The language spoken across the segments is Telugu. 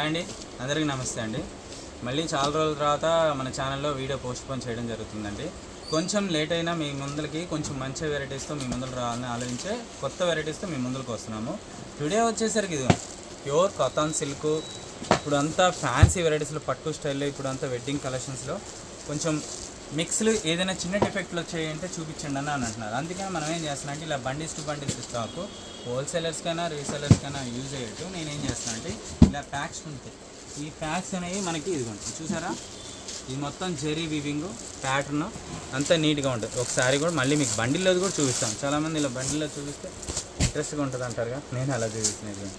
అండి. అందరికీ నమస్తే అండి. మళ్ళీ చాలా రోజుల తర్వాత మన ఛానల్లో వీడియో పోస్ట్ పోన్ చేయడం జరుగుతుందండి. కొంచెం లేట్ అయినా మీ ముందరికి కొంచెం మంచి వెరైటీస్తో మీ ముందరకు రావాలని ఆలోచించే కొత్త వెరైటీస్తో మీ ముందరకు వస్తున్నాము. టుడే వచ్చేసరికి ఇది ప్యూర్ కాటన్ సిల్క్ ఇప్పుడు అంతా ఫ్యాన్సీ వెరైటీస్లో పట్టు స్టైల్లో ఇప్పుడు అంతా వెడ్డింగ్ కలెక్షన్స్లో కొంచెం మిక్స్లు ఏదైనా చిన్న డిఫెక్ట్లు వచ్చాయంటే చూపించండి అని అని అంటున్నారు. అందుకని మనం ఏం చేస్తున్నాం అంటే ఇలా బండిస్ టు బండిస్ స్టాక్ హోల్సేలర్స్కైనా రీసేలర్స్కైనా యూజ్ అయ్యేట్టు నేను ఏం చేస్తాను అంటే ఇలా ప్యాక్స్ ఉంటాయి. ఈ ప్యాక్స్ అనేవి మనకి ఇదిగోండి చూసారా? ఇది మొత్తం జెరీ వీవింగ్ ప్యాటర్న్. అంతా నీట్గా ఉంటుంది. ఒకసారి కూడా మళ్ళీ మీకు బండిల్లో కూడా చూపిస్తాం చాలామంది ఇలా బండిల్లో చూపిస్తే ఇంట్రెస్ట్గా ఉంటుంది అంటారుగా. నేను అలా చూపిస్తున్నాను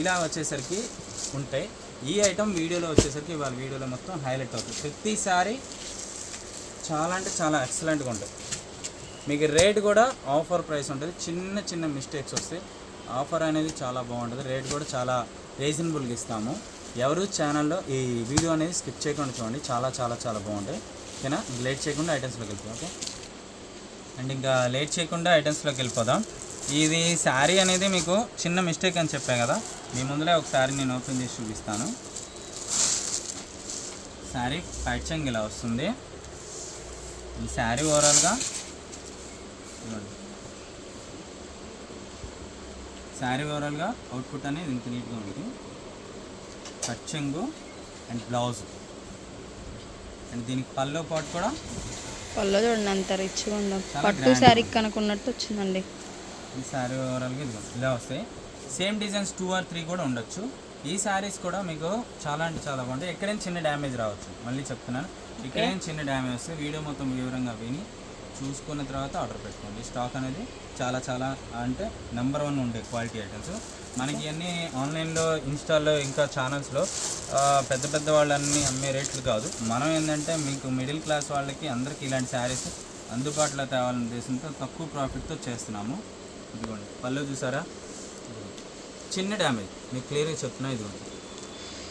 ఇలా వచ్చేసరికి ఉంటాయి. ఈ ఐటమ్ వీడియోలో వచ్చేసరికి వాళ్ళ వీడియోలో మొత్తం హైలైట్ అవుతుంది. ప్రతిసారి చాలా అంటే చాలా ఎక్సలెంట్గా ఉంటుంది మీకు రేట్ కూడా ఆఫర్ ప్రైస్ ఉంటుంది. చిన్న చిన్న మిస్టేక్స్ వస్తాయి ఆఫర్ అనేది చాలా బాగుంటుంది. రేట్ కూడా చాలా రీజనబుల్గా ఇస్తాము. ఎవరు ఛానల్లో ఈ వీడియో అనేది స్కిప్ చేయకుండా చూడండి. చాలా చాలా చాలా బాగుంటాయి. ఓకేనా? లేట్ చేయకుండా ఐటమ్స్లోకి వెళ్ళిపోతాం ఓకే? అండ్ ఇంకా లేట్ చేయకుండా ఐటమ్స్లోకి వెళ్ళిపోదాం. ఇది శారీ అనేది మీకు చిన్న మిస్టేక్ అని చెప్పా కదా. మీ ముందులే ఒక నేను ఓపెన్ చేసి చూపిస్తాను. శారీ ప్యాచింగ్ ఇలా వస్తుంది. ఈ శారీ ఓవరాల్గా ఇదిగోండి. శారీ ఓవరాల్గా అవుట్పుట్ అనేది ఇంత నీట్గా ఉంది. కచ్చెంగు అండ్ బ్లౌజ్. అండ్ దీనికి పల్లో పాటు కూడా పళ్ళు చూడండి అంత రిచ్గా చాలా పట్టు. శారీ కనుకున్నట్టు వచ్చిందండి. ఈ శారీ ఓవరాల్గా ఇదిగో ఇలా వస్తాయి. Same designs two or three కూడా ఉండొచ్చు. ఈ శారీస్ కూడా మీకు చాలా అంటే చాలా బాగుంటాయి. ఎక్కడైనా చిన్న డ్యామేజ్ రావచ్చు. మళ్ళీ చెప్తున్నాను. ఎక్కడైనా చిన్న డ్యామేజ్ వస్తే వీడియో మొత్తం వివరంగా విని చూసుకున్న తర్వాత ఆర్డర్ పెట్టుకోండి. స్టాక్ అనేది చాలా చాలా అంటే నెంబర్ వన్ ఉండే క్వాలిటీ ఐటమ్స్. మనకి అన్నీ ఆన్లైన్లో ఇన్స్టాల్లో ఇంకా ఛానల్స్లో పెద్ద పెద్ద వాళ్ళన్నీ అమ్మే రేట్లు కాదు. మనం ఏంటంటే మీకు మిడిల్ క్లాస్ వాళ్ళకి అందరికీ ఇలాంటి శారీస్ అందుబాటులో తేవాలనే ఉద్దేశంతో తక్కువ ప్రాఫిట్తో చేస్తున్నాము. ఇదిగోండి. పళ్ళు చూసారా? చిన్న డ్యామేజ్. మీకు క్లియర్గా చెప్తున్నా ఇదిగోండి.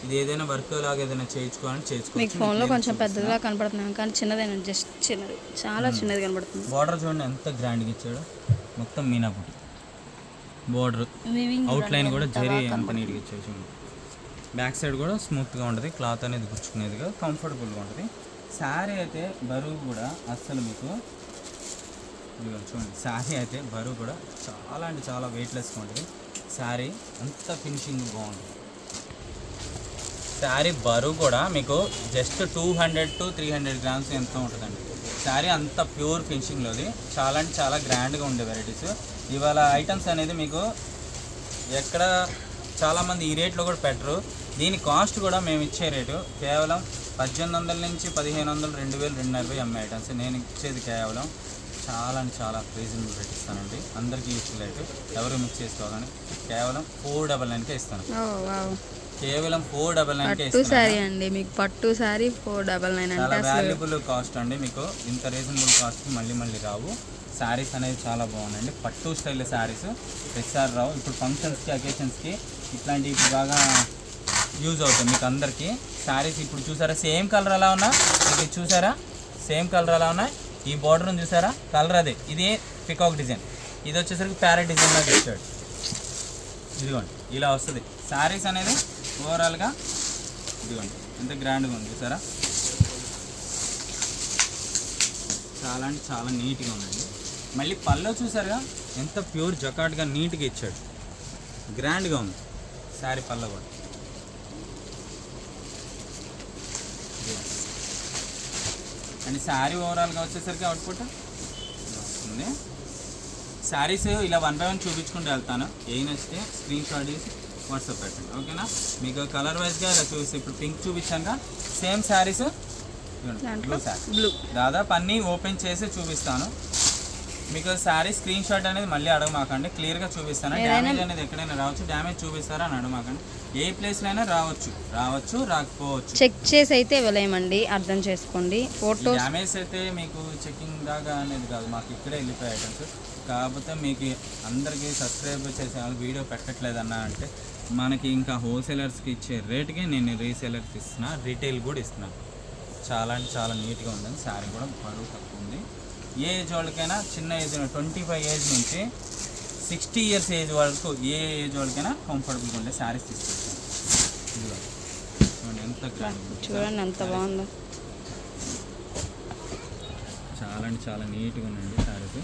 ఇది ఏదైనా వర్క్ లాగా ఏదైనా చేయించుకోవాలని మీకు చేయించుకోవచ్చు ఫోన్లో కొంచెం పెద్దదిగా కనపడుతున్నాం కానీ చిన్నదైనా జస్ట్ చిన్నది. చాలా చిన్నది కనపడుతుంది. బార్డర్ చూడండి ఎంత గ్రాండ్గా ఇచ్చాడు. మొత్తం మీనాపుటి బార్డర్ అవుట్ లైన్ కూడా జరీ ఎంత నీట్గా ఇచ్చాడు చూడండి. బ్యాక్ సైడ్ కూడా స్మూత్గా ఉంటుంది క్లాత్ అనేది గుచ్చుకునేదిగా కంఫర్టబుల్గా ఉంటుంది. శారీ అయితే బరువు కూడా అస్సలు మీకు చూడండి శారీ అయితే బరువు కూడా చాలా అంటే చాలా వెయిట్లెస్గా ఉంటుంది. శారీ అంత ఫినిషింగ్ బాగుంటుంది. శారీ బరువు కూడా మీకు just two hundred to three hundred grams ఎంత ఉంటుందండి. శారీ అంత ప్యూర్ ఫినిషింగ్లోది చాలా అంటే చాలా గ్రాండ్గా ఉండే వెరైటీస్ ఇవాళ ఐటమ్స్ అనేది మీకు ఎక్కడ చాలామంది ఈ రేట్లో కూడా పెట్టరు. దీని కాస్ట్ కూడా మేము ఇచ్చే రేటు కేవలం పద్దెనిమిది వందల నుంచి పదిహేను వందలు రెండు వేలు రెండు నలభై ఎంఐ ఐటమ్స్ నేను ఇచ్చేది కేవలం చాలా అంటే చాలా రీజనబుల్ రేట్ ఇస్తానండి. అందరికీ యూస్ఫుల్ రేటు ఎవరు మిక్స్ చేసుకోవాలని? కేవలం ఫోర్ డబల్ నైన్కే ఇస్తాను. కేవలం ఫోర్ డబల్ నైన్కే పట్టు శారీ అండి మీకు పట్టు శారీ ఫోర్ డబల్ నైన్ అంటే వాల్యుబుల్ కాస్ట్ అండి మీకు. ఇంత రీజనబుల్ కాస్ట్ మళ్ళీ మళ్ళీ రావు. శారీస్ అనేవి చాలా బాగున్నాయండి. పట్టు స్టైల్ శారీస్ ప్రతిసారి రావు. ఇప్పుడు ఫంక్షన్స్కి అకేషన్స్కి ఇట్లాంటివి బాగా యూజ్ అవుతుంది మీకు అందరికీ. శారీస్ ఇప్పుడు చూసారా? సేమ్ కలర్ ఎలా ఉన్నా? మీకు ఇది చూసారా? సేమ్ కలర్ ఎలా ఉన్నాయి ఈ బార్డర్ని చూసారా? కలర్ అదే. ఇది పికాక్ డిజైన్ ఇది వచ్చేసరికి ప్యారెట్ డిజైన్ లాగా ఇచ్చాడు ఇదిగోండి. ఇలా వస్తుంది. శారీస్ అనేది ఓవరాల్గా ఇదిగోండి ఎంత గ్రాండ్గా ఉంది సరే చాలా అంటే చాలా నీట్గా ఉందండి. మళ్ళీ పళ్ళో చూసారుగా ఎంత ప్యూర్ జకాట్గా నీట్గా ఇచ్చాడు. గ్రాండ్గా ఉంది. శారీ పళ్ళ కూడా. అండ్ శారీ ఓవరాల్గా వచ్చేసరికి అవుట్పుట్ వస్తుంది. శారీస్ ఇలా వన్ బై వన్ చూపించుకుంటూ వెళ్తాను. ఏం నచ్చితే స్క్రీన్ షాట్ చేసి వాట్సాప్ పెట్టండి ఓకేనా మీకు కలర్ వైజ్గా ఇలా చూసి ఇప్పుడు pink చూపించాక same saris blue sari blue దాదాపు అన్నీ ఓపెన్ చేసి చూపిస్తాను. మీకు శారీ స్క్రీన్ షాట్ అనేది మళ్ళీ అడగమాకండి. క్లియర్గా చూపిస్తాను. డ్యామేజ్ అనేది ఎక్కడైనా రావచ్చు. డ్యామేజ్ చూపిస్తారా అని అడగమాకండి. ఏ ప్లేస్లో అయినా రావచ్చు. రావచ్చు రాకపోవచ్చు. చెక్ చేసి అయితే ఇవ్వలేమండి అర్థం చేసుకోండి. ఫోటో డ్యామేజ్ అయితే మీకు చెకింగ్ దాకా అనేది కాదు. మాకు ఇక్కడే వెళ్ళిపోయే ఐటమ్స్ కాకపోతే మీకు అందరికీ సబ్స్క్రైబ్ చేసే వాళ్ళు వీడియో పెట్టట్లేదన్నా అంటే మనకి ఇంకా హోల్సేలర్స్కి ఇచ్చే రేటుకి నేను రీసేలర్స్కి ఇస్తున్నా రీటైల్ కూడా ఇస్తున్నాను చాలా అంటే చాలా నీట్గా ఉందండి శారీ కూడా బరువు తక్కువ ఉంది. ఏ ఏజ్ వాళ్ళకైనా చిన్న ఏజ్ ట్వంటీ ఫైవ్ ఏజ్ నుంచి సిక్స్టీ ఇయర్స్ ఏజ్ వరకు ఏ ఏజ్ వాళ్ళకైనా కంఫర్టబుల్గా ఉండే శారీస్ తీసుకొచ్చాను. చూడండి ఎంత గ్రాండ్ చూడండి ఎంత బాగుందో. చాలా అంటే చాలా నీట్గా ఉందండి శారీస్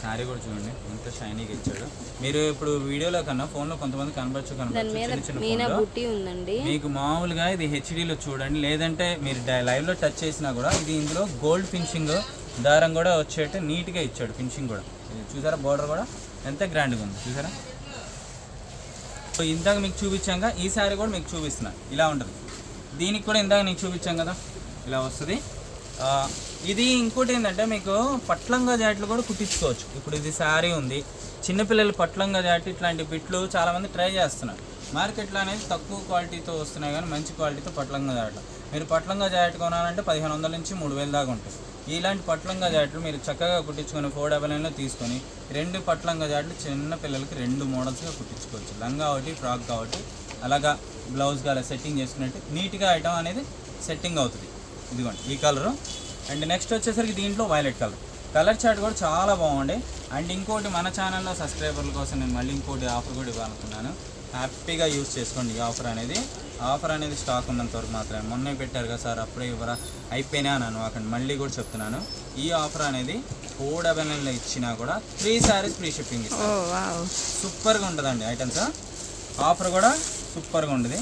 శారీ కూడా చూడండి ఎంత షైనీగా ఇచ్చాడు. మీరు ఇప్పుడు వీడియోలో కన్నా ఫోన్లో కొంతమంది కనబడచ్చు కనబడచ్చు మీకు మామూలుగా ఇది హెచ్డీలో చూడండి లేదంటే మీరు లైవ్లో టచ్ చేసినా కూడా ఇది ఇందులో గోల్డ్ ఫినిషింగ్ దారం కూడా వచ్చేట్టు నీట్గా ఇచ్చాడు ఫినిషింగ్ కూడా. చూసారా బార్డర్ కూడా? ఎంత గ్రాండ్గా ఉంది చూసారా? సో ఇందాక మీకు చూపించాక ఈ శారీ కూడా మీకు చూపిస్తున్నా. ఇలా ఉంటుంది. దీనికి కూడా ఇందాక నీకు చూపించాం కదా ఇలా వస్తుంది. ఇది ఇంకోటి ఏంటంటే మీకు పట్లంగా జాట్లు కూడా కుట్టించుకోవచ్చు. ఇప్పుడు ఇది శారీ ఉంది. చిన్నపిల్లలు పట్లంగా జాటి ఇట్లాంటి బిట్లు చాలామంది ట్రై చేస్తున్నారు. మార్కెట్లో అనేది తక్కువ క్వాలిటీతో వస్తున్నాయి కానీ మంచి క్వాలిటీతో పట్లంగా జాట్లు మీరు పట్లంగా జాకెట్ కొనాలంటే పదిహేను వందల నుంచి మూడు వేల దాకా ఉంటాయి ఇలాంటి పట్లంగా జాట్లు మీరు చక్కగా కుట్టించుకొని ఫోర్ డబల్ నైన్లో తీసుకొని రెండు పట్లంగా జాకెట్లు చిన్న పిల్లలకి రెండు మోడల్స్గా కుట్టించుకోవచ్చు. లంగా ఒకటి ఫ్రాక్ కాబట్టి అలాగా బ్లౌజ్గా అలా సెట్టింగ్ చేసుకున్నట్టు నీట్గా ఐటమ్ అనేది సెట్టింగ్ అవుతుంది. ఇదిగోండి ఈ కలరు అండ్ నెక్స్ట్ వచ్చేసరికి దీంట్లో వైలెట్ కలర్ కలర్ చార్ట్ కూడా చాలా బాగుంది అండ్ ఇంకోటి మన ఛానల్లో సబ్స్క్రైబర్ల కోసం నేను మళ్ళీ ఇంకోటి ఆఫర్ కూడా ఇవ్వాలనుకున్నాను. హ్యాపీగా యూజ్ చేసుకోండి ఈ ఆఫర్ అనేది. ఆఫర్ అనేది స్టాక్ ఉన్నంత వరకు మాత్రమే. మొన్నే పెట్టారు కదా సార్ అప్పుడే ఇవ్వరా? అయిపోయినా అన్నాను అక్కడ మళ్ళీ కూడా చెప్తున్నాను. ఈ ఆఫర్ అనేది ఫోర్ డబల్ నైన్లో ఇచ్చినా కూడా త్రీ శారీస్ ఫ్రీ షిప్పింగ్ ఇస్తాను సూపర్గా ఉంటుందండి ఐటమ్స్ ఆఫర్ కూడా సూపర్గా ఉంటుంది.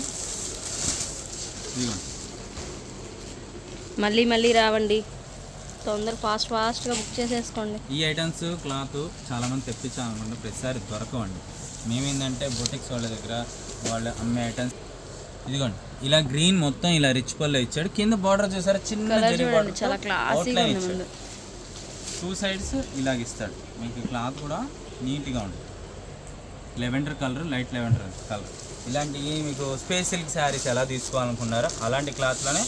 మళ్ళీ మళ్ళీ రావండి. తొందర ఫాస్ట్ ఫాస్ట్గా బుక్ చేసేసుకోండి. ఈ ఐటమ్స్ క్లాత్ చాలామంది తెప్పించాలనుకుంటే ప్రతిసారి దొరకవండి. మేమేంటంటే బొటిక్స్ వాళ్ళ దగ్గర వాళ్ళు అమ్మే ఐటమ్స్. ఇదిగోండి ఇలా గ్రీన్ మొత్తం ఇలా రిచ్ పళ్ళు ఇచ్చాడు. కింద బార్డర్ చూసారా? చిన్న జరీ చాలా క్లాసీగా ఉంది ఇచ్చాడు. టూ సైడ్స్ ఇలాగ ఇస్తాడు. మీకు క్లాత్ కూడా నీట్గా ఉంటుంది lavender colour light lavender colour ఇలాంటివి మీకు స్పేస్ సిల్క్ శారీస్ ఎలా తీసుకోవాలనుకున్నారో అలాంటి క్లాత్లోనే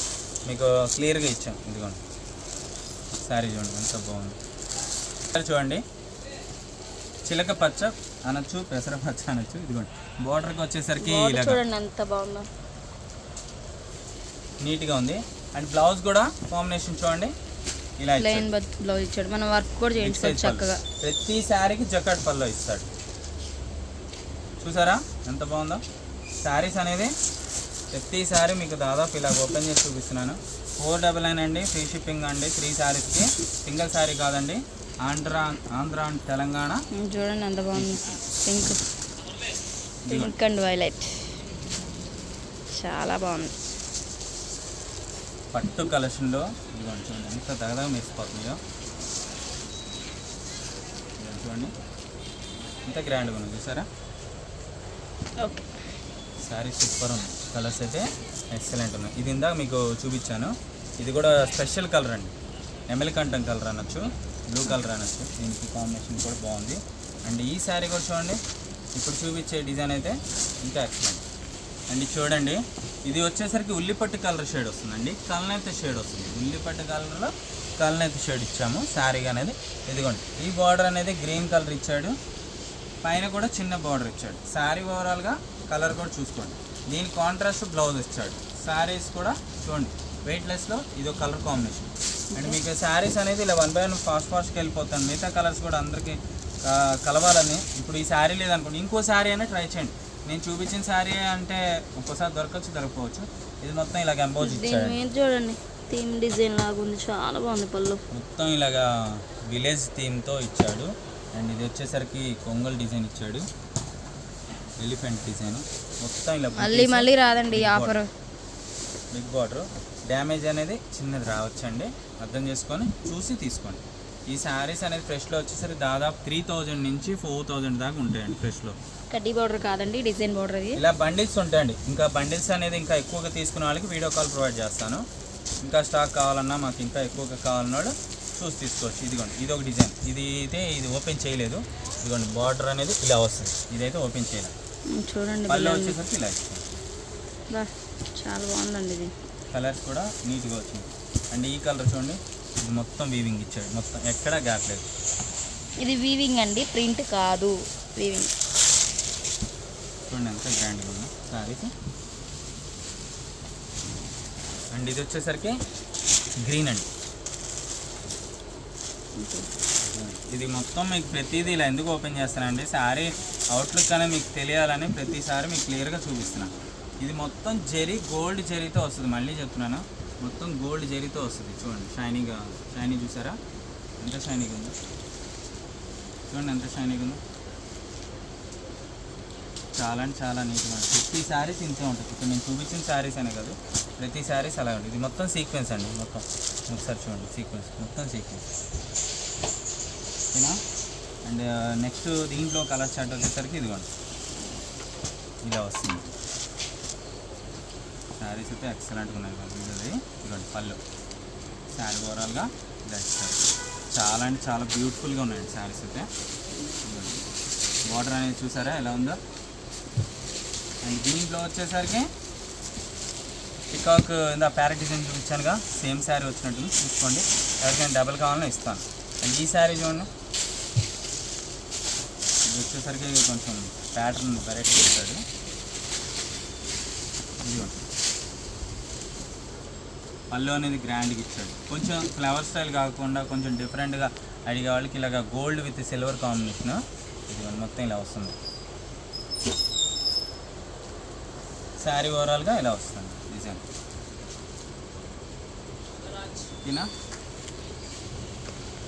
మీకు క్లియర్గా ఇచ్చాం. ఇదిగోండి. శారీ చూడండి ఎంత బాగుంది. చూడండి. చిలక పచ్చ అనొచ్చు పెసర పచ్చ అనొచ్చు ఇదిగోండి. బార్డర్కి వచ్చేసరికి చూడండి ఎంత బాగుందో. నీట్గా ఉంది. అండ్ బ్లౌజ్ కూడా కాంబినేషన్ చూడండి. ఇలా. ప్లెయిన్ బ్లౌజ్ ఇచ్చాడు. మనం వర్క్ కూడా చేయించుకోవచ్చు పళ్ళు. చక్కగా. ప్రతి శారీకి జకాట్ పళ్ళు ఇస్తాడు. చూసారా? ఎంత బాగుందో. శారీస్ అనేది ప్రతి శారీ మీకు దాదాపు ఇలా ఓపెన్ చేసి చూపిస్తున్నాను. ఫోర్ డబల్ నైన్ అండి ఫ్రీ షిప్పింగ్ అండి త్రీ శారీస్కి. సింగిల్ శారీ కాదండి ఆంధ్ర ఆంధ్ర అండ్ తెలంగాణ. చూడండి ఎంత బాగుంది. పింక్. Pink and violet. చాలా బాగుంది. పట్టు కలెక్షన్లో. ఇదిగోండి చూడండి ఎంత మెరిసిపోతుందో. ఇదిగోండి చూడండి. ఎంత గ్రాండ్గా ఉంది చూసారా? ఓకే. శారీ సూపర్ ఉంది. కలర్స్ అయితే ఎక్సలెంట్ ఉన్నాయి. ఇది ఇందాక మీకు చూపించాను. ఇది కూడా స్పెషల్ కలర్ అండి. ఎమెలికంటం కలర్ అనొచ్చు బ్లూ కలర్ అనొచ్చు. దీనికి కాంబినేషన్ కూడా బాగుంది. అండ్ ఈ శారీ కూడా చూడండి. ఇప్పుడు చూపించే డిజైన్ అయితే ఇంకా ఎక్సలెంట్. అండ్ చూడండి. ఇది వచ్చేసరికి ఉల్లిపట్టు కలర్ షేడ్ వస్తుందండి. కలనైతే షేడ్ వస్తుంది. ఉల్లిపట్టు కలర్లో కలనైతే షేడ్ ఇచ్చాము. శారీ అనేది ఇదిగోండి. ఈ బార్డర్ అనేది గ్రీన్ కలర్ ఇచ్చాడు. పైన కూడా చిన్న బార్డర్ ఇచ్చాడు. శారీ ఓవరాల్గా కలర్ కూడా చూసుకోండి. దీని కాంట్రాస్ట్ బ్లౌజ్ ఇచ్చాడు. శారీస్ కూడా చూడండి. వెయిట్లెస్లో ఇది కలర్ కాంబినేషన్ అండ్ మీకు శారీస్ అనేది ఇలా వన్ బై వన్ ఫాస్ట్ ఫాస్ట్కి వెళ్ళిపోతాను మిగతా కలర్స్ కూడా అందరికీ కలవాలని. ఇప్పుడు ఈ శారీ లేదనుకోండి ఇంకో శారీ అయినా ట్రై చేయండి. నేను చూపించిన శారీ అంటే ఒక్కోసారి దొరకచ్చు దొరకవచ్చు ఇది మొత్తం ఇలాగ ఎంబోజ్ ఇచ్చాడు. చూడండి. థీమ్ డిజైన్ లాగా ఉంది. చాలా బాగుంది పళ్ళు. మొత్తం ఇలాగా విలేజ్ థీమ్తో ఇచ్చాడు. అండ్ ఇది వచ్చేసరికి కొంగల్ డిజైన్ ఇచ్చాడు. Elephant design. మొత్తం ఇలా మళ్ళీ మళ్ళీ రాదండి ఆఫర్ బిగ్ బార్డర్ డ్యామేజ్ అనేది చిన్నది రావచ్చండి. అర్థం చేసుకొని చూసి తీసుకోండి. ఈ శారీస్ అనేది ఫ్రెష్లో వచ్చేసరికి దాదాపు త్రీ థౌజండ్ నుంచి ఫోర్ థౌజండ్ దాకా ఉంటాయండి ఫ్రెష్లో కడ్డీ బార్డర్ కాదండి డిజైన్ బార్డర్ ఇది ఇలా బండిల్స్ ఉంటాయండి. ఇంకా బండిల్స్ అనేది ఇంకా ఎక్కువగా తీసుకునే వాళ్ళకి వీడియో కాల్ ప్రొవైడ్ చేస్తాను. ఇంకా స్టాక్ కావాలన్నా మాకు ఇంకా ఎక్కువగా కావాలన్న వాళ్ళు చూసి తీసుకోవచ్చు. ఇదిగోండి ఇది ఒక డిజైన్. ఇది అయితే ఇది ఓపెన్ చేయలేదు. ఇదిగోండి బార్డర్ అనేది ఇలా వస్తుంది. ఇదైతే ఓపెన్ చేయలేదు. చూడండి. వచ్చేసరికి ఇలా ఇస్తుంది బా చాలా బాగుందండి ఇది. కలర్స్ కూడా నీట్గా వచ్చింది అండ్ ఈ కలర్ చూడండి ఇది మొత్తం వీవింగ్ ఇచ్చాడు. మొత్తం ఎక్కడా గ్యాప్ లేదు. ఇది వీవింగ్ అండి ప్రింట్ కాదు వీవింగ్ చూడండి ఎంత గ్రాండ్గా ఉందో. సారీస్ అండ్ ఇది వచ్చేసరికి గ్రీన్ అండి. ఇది మొత్తం మీకు ప్రతిదీ ఇలా ఎందుకు ఓపెన్ చేస్తానండి శారీ అవుట్లుక్ అనేది మీకు తెలియాలని ప్రతిసారి మీకు క్లియర్గా చూపిస్తున్నాను ఇది మొత్తం జెరీ గోల్డ్ జెరీతో వస్తుంది. మళ్ళీ చెప్తున్నాను. మొత్తం గోల్డ్ జెరీతో వస్తుంది. చూడండి షైనీగా షైనీ చూసారా? ఎంత షైనీగా ఉందో. చూడండి ఎంత షైనీగా ఉందో. చాలా అంటే చాలా నీట్గా ఉంటుంది ప్రతి శారీస్ ఇంతే ఉంటుంది. ఇప్పుడు నేను చూపించిన శారీస్ అనే కాదు. ప్రతి శారీస్ అలా ఉంటుంది. ఇది మొత్తం సీక్వెన్స్ అండి. మొత్తం. ఒకసారి చూడండి. సీక్వెన్స్ మొత్తం సీక్వెన్స్ ఓకేనా అండ్ నెక్స్ట్ దీంట్లో కలర్ చార్ట్ వచ్చేసరికి ఇదిగోండి. ఇలా వస్తుంది. శారీస్ అయితే ఎక్సలెంట్గా ఉన్నాయి ఇది ఇదిగోండి పళ్ళు. శారీ ఓవరాల్గా ఇలా ఇస్తారు చాలా అంటే చాలా బ్యూటిఫుల్గా ఉన్నాయండి శారీస్ అయితే. బార్డర్ అనేది చూసారా ఎలా ఉందో? అండ్ దీంట్లో వచ్చేసరికి పికాక్ ఇందా ప్యారెట్ డిజైన్ చూపించానుగా. సేమ్ శారీ వచ్చినట్టు చూసుకోండి. ఎవరికైనా డబల్ కావాలని ఇస్తాను. అండ్ ఈ శారీ చూడండి. ఇది వచ్చేసరికి కొంచెం ప్యాటర్న్ వెరైటీ ఇస్తాడు ఇదిగోండి పళ్ళు అనేది గ్రాండ్గా ఇచ్చాడు. కొంచెం ఫ్లవర్ స్టైల్ కాకుండా కొంచెం డిఫరెంట్గా అడిగే వాళ్ళకి ఇలాగ గోల్డ్ విత్ సిల్వర్ కాంబినేషన్ ఇదిగోండి మొత్తం ఇలా వస్తుంది. శారీ ఓవరాల్గా ఇలా వస్తుంది. డిజైన్ ఓకేనా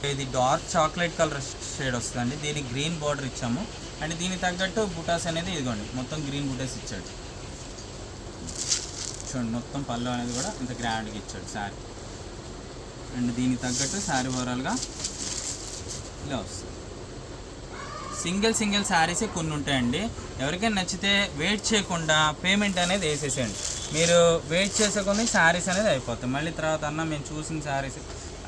ఇది డార్క్ చాక్లెట్ కలర్ షేడ్ వస్తుందండి. దీనికి గ్రీన్ బార్డర్ ఇచ్చాము. అండ్ దీనికి తగ్గట్టు బుటాస్ అనేది ఇదిగోండి మొత్తం గ్రీన్ బుటాస్ ఇచ్చాడు. చూడండి మొత్తం పళ్ళు అనేది కూడా ఇంత గ్రాండ్గా ఇచ్చాడు శారీ అండ్ దీనికి తగ్గట్టు శారీ ఓవరాల్గా ఇలా వస్తుంది. సింగిల్ సింగిల్ శారీస్ కొన్ని ఉంటాయండి. ఎవరికైనా నచ్చితే వెయిట్ చేయకుండా పేమెంట్ అనేది వేసేసేయండి. మీరు వెయిట్ చేసే కొన్ని శారీస్ అనేది అయిపోతాయి. మళ్ళీ తర్వాత అన్న మేము చూసిన శారీస్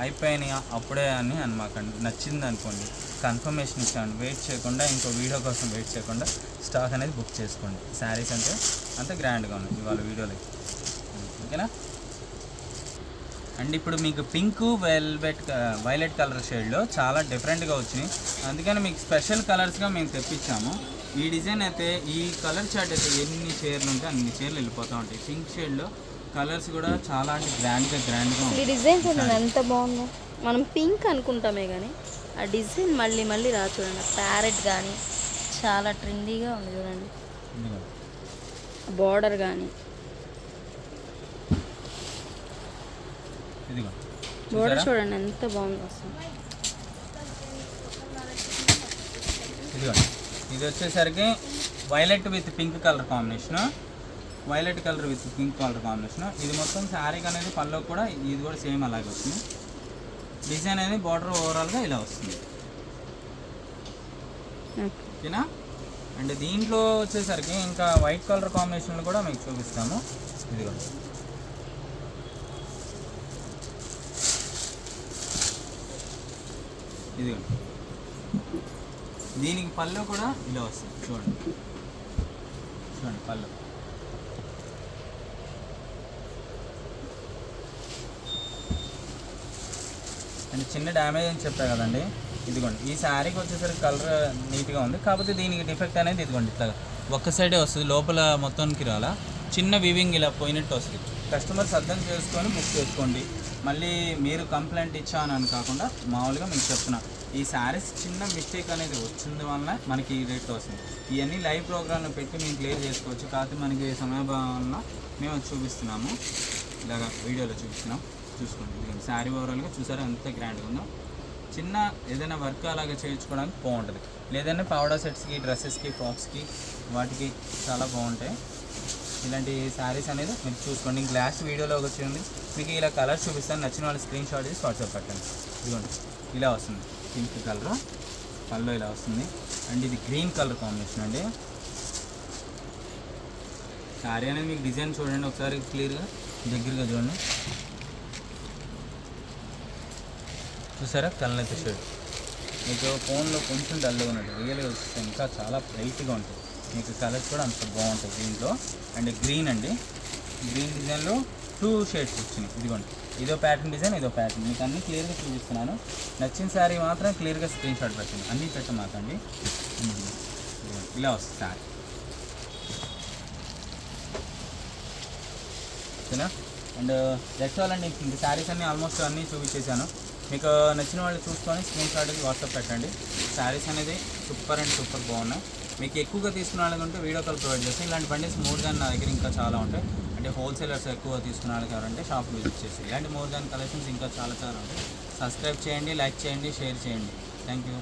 అయిపోయినాయి? అప్పుడే అని అనమాకండి నచ్చింది అనుకోండి. కన్ఫర్మేషన్ ఇచ్చాను వెయిట్ చేయకుండా ఇంకో వీడియో కోసం వెయిట్ చేయకుండా స్టాక్ అనేది బుక్ చేసుకోండి. శారీస్ అంటే అంత గ్రాండ్గా ఉన్నాయి ఇవాళ వీడియోలకి. ఓకేనా? అండ్ ఇప్పుడు మీకు పింక్ వెల్వెట్ వైలెట్ కలర్ షేడ్లో చాలా డిఫరెంట్గా వచ్చినాయి. అందుకని మీకు స్పెషల్ కలర్స్గా మేము తెప్పించాము. ఈ డిజైన్ అయితే ఈ కలర్ చార్ట్ అయితే ఎన్ని చీరలు ఉంటే అన్ని చీరలు వెళ్ళిపోతూ ఉంటాయి. పింక్ షేడ్లో కలర్స్ కూడా చాలా అంటే గ్రాండ్గా గ్రాండ్గా ఈ డిజైన్ చూడండి ఎంత బాగుందో మనం పింక్ అనుకుంటామే కానీ ఆ డిజైన్ మళ్ళీ మళ్ళీ రా చూడండి. ప్యారెట్ కానీ చాలా ట్రెండీగా ఉంది చూడండి. బార్డర్ కానీ బార్డర్? చూడండి ఎంత బాగుందో అసలు. ఇది వచ్చేసరికి violet with pink colour combination. Violet colour with pink colour combination. ఇది మొత్తం శారీకి అనేది పళ్ళు కూడా ఇది కూడా సేమ్ అలాగే వస్తుంది. డిజైన్ అనేది బార్డర్ ఓవరాల్గా ఇలా వస్తుంది. ఓకేనా? అండ్ దీంట్లో వచ్చేసరికి ఇంకా వైట్ కలర్ కాంబినేషన్లు కూడా మీకు చూపిస్తాము. ఇది కూడా ఇది దీనికి పళ్ళు కూడా ఇలా వస్తుంది చూడండి. చూడండి పళ్ళు. అండ్ చిన్న డ్యామేజ్ అని చెప్తా కదండి. ఇదిగోండి. ఈ శారీకి వచ్చేసరికి కలర్ నీట్గా ఉంది. కాకపోతే దీనికి డిఫెక్ట్ అనేది ఇదిగోండి ఇట్లా ఒక్క సైడే వస్తుంది. లోపల మొత్తానికి రాలా. చిన్న వివింగ్ ఇలా పోయినట్టు వస్తుంది. కస్టమర్స్ అర్థం చేసుకొని బుక్ చేసుకోండి. మళ్ళీ మీరు కంప్లైంట్ ఇచ్చాను అని కాకుండా మామూలుగా మీకు చెప్తున్నా. ఈ శారీస్ చిన్న మిస్టేక్ అనేది వచ్చింది వల్ల మనకి ఈ రేట్ వస్తుంది. ఇవన్నీ లైవ్ ప్రోగ్రామ్లో పెట్టి మేము క్లియర్ చేసుకోవచ్చు. కాకపోతే మనకి సమయభావన మేము చూపిస్తున్నాము. ఇలాగా వీడియోలో చూపిస్తున్నాం. చూసుకోండి. శారీ ఓవరాల్గా చూసారా ఎంత గ్రాండ్గా ఉందో. చిన్న ఏదైనా వర్క్ అలాగా చేయించుకోవడానికి బాగుంటుంది. లేదంటే పావడా సెట్స్కి డ్రెస్సెస్కి ఫ్రాక్స్కి వాటికి చాలా బాగుంటాయి. ఇలాంటి శారీస్ అనేది మీరు చూసుకోండి. గ్లాస్ వీడియోలో వచ్చింది మీకు ఇలా కలర్ చూపిస్తాను. నచ్చిన వాళ్ళు స్క్రీన్ షాట్ చేసి వాట్సాప్ పెట్టండి. ఇదిగోండి. ఇలా వస్తుంది. పింక్ కలర్ పళ్ళు ఇలా వస్తుంది. అండ్ ఇది గ్రీన్ కలర్ కాంబినేషన్ అండి. శారీ అనేది మీకు డిజైన్ చూడండి. ఒకసారి క్లియర్గా దగ్గరగా చూడండి. చూసారా? కళ్ళనైతే షేడ్ మీకు ఫోన్లో కొంచెం డల్గా ఉన్నట్టు రియల్గా వస్తే ఇంకా చాలా బ్రైట్గా ఉంటుంది. మీకు కలర్స్ కూడా అంత బాగుంటుంది దీంట్లో. అండ్ గ్రీన్ అండి. గ్రీన్ డిజైన్లో టూ షేడ్స్ వచ్చినాయి. ఇదిగోండి. ఇదో ప్యాటర్న్ డిజైన్ ఇదో ప్యాటర్న్. మీకు అన్ని క్లియర్గా చూపిస్తున్నాను. నచ్చిన శారీ మాత్రం క్లియర్గా స్క్రీన్ షాట్ పెట్టండి. అన్నీ పెట్టమాకండి ఇదిగోండి. ఇలా వస్తుంది శారీ ఓకేనా? అండ్ దట్స్ ఆల్ అండి. ఇంక శారీస్ అన్ని ఆల్మోస్ట్ అన్నీ చూపించేశాను. మీకు నచ్చిన వాళ్ళు చూసుకొని స్క్రీన్ షాట్ వాట్సాప్ పెట్టండి. శారీస్ అనేది సూపర్ అండ్ సూపర్ బాగున్నాయి. మీకు ఎక్కువగా తీసుకున్న వాళ్ళకి ఉంటే వీడియో కాల్ ప్రొవైడ్ చేస్తాయి ఇలాంటి బండిస్ మోర్ దాన్ నా దగ్గర ఇంకా చాలా ఉంటాయి. అంటే హోల్సేలర్స్ ఎక్కువ తీసుకున్న వాళ్ళకి ఎవరంటే షాప్ విజిట్ చేసి ఇలాంటి మోర్ దాన్ కలెక్షన్స్ ఇంకా చాలా చాలా ఉంటాయి. సబ్స్క్రైబ్ చేయండి లైక్ చేయండి షేర్ చేయండి. Thank you